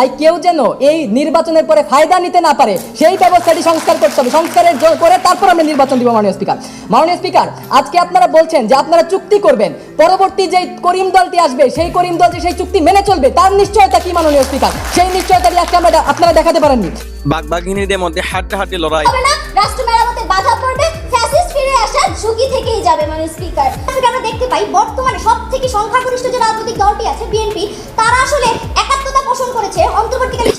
তাই কেউ যেন এই নির্বাচনের পরে ফায়দা নিতে না পারে সেই ব্যবস্থাটি সংস্কার করতে হবে। সংস্কারের করে তারপর আমরা নির্বাচন দিব মাননীয় স্পিকার। মাননীয় স্পিকার আজকে আপনারা বলছেন যে আপনারা চুক্তি করবেন। পরবর্তী যে করিম দলটি আসবে সেই করিম দল যে সেই চুক্তি মেনে চলবে তার নিশ্চয়তা কি মাননীয় স্পিকার? সেই নিশ্চয়তাটি আজকে আমরা আপনারা দেখাতে পারেননি। বাঘবাঘিনীদের মধ্যে হাড্ডাহাড্ডি লড়াই। হবে না রাষ্ট্র মেরামতে বাধা পড়বে ফ্যাসিস্ট ফিরে আসার ঝুঁকি থেকেই যাবে মানে স্পিকার। আমরা দেখতে পাই বর্তমানে সব থেকে সংখ্যাগরিষ্ঠ যে রাজনৈতিক দলটি আছে বিএনপি তারা আসলে একাত্মতা পোষণ করেছে অন্তর্বর্তীকালীন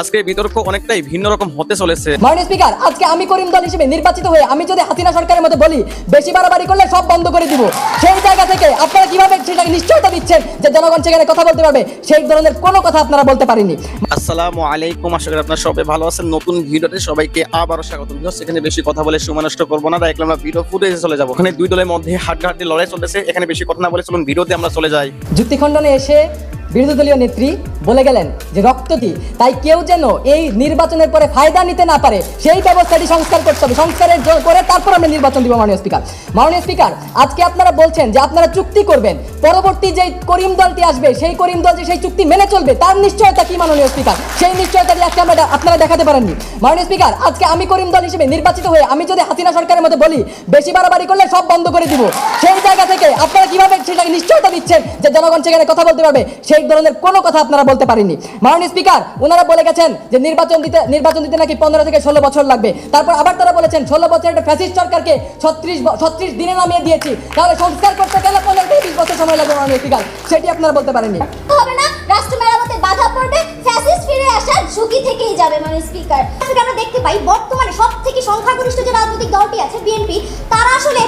আজকে বিতর্ক অনেকটাই ভিন্ন রকম হতে চলেছে। মাননীয় স্পিকার আজকে আমি করিম দল হিসেবে নির্বাচিত হয়ে আমি যদি হাসিনা সরকারের মতো বলি বেশি বাড়াবাড়ি করলে সব বন্ধ করে দিব। সেই জায়গা থেকে আপনারা কীভাবে সেটাকে নিশ্চয়তা দিচ্ছেন যে জনগণ সেখানে কথা বলতে পারবে সেই ধরনের কোনো কথা আপনারা বলতে পারেননি। আসসালামু আলাইকুম আশা করি আপনারা সবাই ভালো আছেন। নতুন ভিডিওতে সবাইকে আবারও স্বাগত সেখানে বেশি কথা বলে সময় নষ্ট করব না তাই আমরা ভিডিও ফুটেজে চলে যাব। ওখানে দুই দলের মধ্যে হাড্ডাহাড্ডি লড়াই চলতেছে এখানে বেশি কথা না বলে চলুন ভিডিওতে আমরা চলে যাই। যুক্তিখণ্ডনে এসে বিরোধী দলীয় নেত্রী বলে গেলেন যে রক্তটি, তাই কেউ যেন এই নির্বাচনের পরে ফায়দা নিতে না পারে, সেই ব্যবস্থাটি সংস্কার করতে হবে। সংস্কারের করে তারপর আমরা নির্বাচন দিব, মাননীয় স্পিকার। মাননীয় স্পিকার, আজকে আপনারা বলছেন যে আপনারা চুক্তি করবেন। পরবর্তী যে করিম দলটি আসবে, সেই করিম দল যে সেই চুক্তি মেনে চলবে, তার নিশ্চয়তা কি, মাননীয় স্পিকার? সেই নিশ্চয়তাটি আজকে আমরা আপনারা দেখাতে পারেননি। মাননীয় স্পিকার, আজকে আমি করিম দল হিসেবে নির্বাচিত হয়ে আমি যদি হাসিনা সরকারের মতো বলি, বেশি বাড়াবাড়ি করলে সব বন্ধ করে দিব। সেই জায়গা থেকে আপনারা কীভাবে সেটাকে নিশ্চয়তা দিচ্ছেন যে জনগণ সেখানে কথা বলতে পারবে? সেই ধরনের কোনো কথা আপনারা বলতে পারেননি মাননীয় স্পিকার, ওনারা বলে গেছেন যে নির্বাচন দিতে নির্বাচন দিতে নাকি পনেরো থেকে ষোলো বছর লাগবে। তারপর আবার তারা বলেছেন, ষোলো বছর একটা ফ্যাসিস্ট সরকারকে ছত্রিশ ছত্রিশ দিনে নামিয়ে দিয়েছি। তাহলে সংস্কার করতে গেলে পনেরো থেকে বিশ বছর সময় লাগবে, মাননীয় স্পিকার। সেটি আপনারা বলতে পারেননি। হবে না, রাষ্ট্র মেরামতে বাধা পড়বে, ফ্যাসিস্ট ফিরে আসার ঝুঁকি থেকেই যাবে মানে স্পিকার। আমরা দেখতে পাই, বর্তমানে সব থেকে সংখ্যাগরিষ্ঠ যে রাজনৈতিক দলটি আছে, বিএনপি, তারা আসলে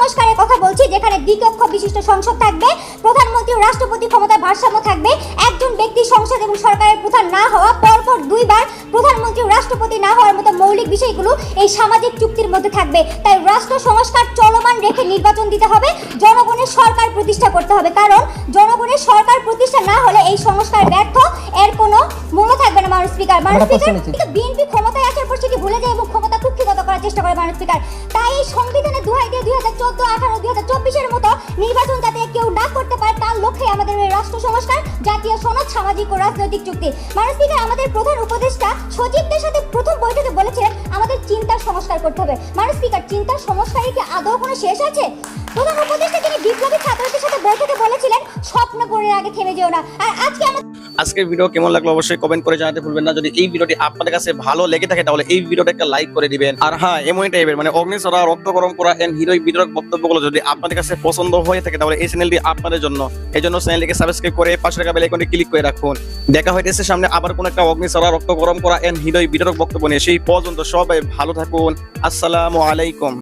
সংস্কারের কথা বলছি যেখানে দ্বিকক্ষ বিশিষ্ট সংসদ থাকবে প্রধানমন্ত্রী ও রাষ্ট্রপতি ক্ষমতার ভারসাম্য থাকবে একজন ব্যক্তি সংসদ এবং সরকারের প্রধান না হওয়া পরপর দুইবার প্রধানমন্ত্রী ও রাষ্ট্রপতি না হওয়ার মতো মৌলিক বিষয়গুলো এই সামাজিক চুক্তির মধ্যে থাকবে। তাই রাষ্ট্র সংস্কার চলমান রেখে নির্বাচন দিতে হবে জনগণের সরকার প্রতিষ্ঠা করতে হবে। কারণ জনগণের সরকার প্রতিষ্ঠা না হলে এই সংস্কার ব্যর্থ এর কোনো মূল্য থাকবে না মানুষ স্পিকার। মানুষ স্পিকার কিন্তু বিএনপি ক্ষমতায় আসার পর সেটি ভুলে যায় এবং ক্ষমতা করার চেষ্টা করে মাননীয় স্পিকার তাই এই সংবিধানে দুহাই দিয়ে দুই হাজার চোদ্দ, আঠারো, দুই হাজার চব্বিশের মতো নির্বাচন যাতে কেউ না করতে পারে, তার লক্ষ্যে আমাদের এই রাষ্ট্র সংস্কার। জাতীয় সনদ সামাজিক ও রাজনৈতিক চুক্তি। মানুষ স্পিকার আমাদের প্রধান উপদেষ্টা সচিবদের সাথে প্রথম বৈঠকে বলেছিলেন, আমাদের চিন্তার সংস্কার করতে হবে। মানুষ স্পিকার চিন্তার সংস্কারের কি আদৌ কোনো শেষ আছে? প্রধান উপদেষ্টা তিনি বিপ্লবী ছাত্রদের সাথে বৈঠকে বলেছিলেন, স্বপ্ন করে আগে থেমে যেও না। আর আজকে আমাদের আজকের ভিডিও কেমন লাগল অবশ্যই কমেন্ট করে জানাতে ভুলবেন না। যদি এই ভিডিওটি আপনাদের কাছে ভালো লেগে থাকে, তাহলে এই ভিডিওটা একটা লাইক করে দিবেন। আর হ্যাঁ এমনই টাইপের মানে অগ্নিচরা রক্ত গরম করা এন্ড হিরোই বিতরক বক্তব্যগুলো যদি আপনাদের কাছে পছন্দ হয়ে থাকে, তাহলে এই চ্যানেলটি আপনাদের জন্য। এই জন্য চ্যানেলটিকে সাবস্ক্রাইব করে পাশে থাকা বেল আইকনটি ক্লিক করে রাখুন। দেখা হইতেছে সামনে আবার কোন একটা অগ্নিচড়া রক্ত গরম করা এন হৃদয় বিতরক বক্তব্য নিয়ে। সেই পর্যন্ত সবাই ভালো থাকুন। আসসালামু আলাইকুম।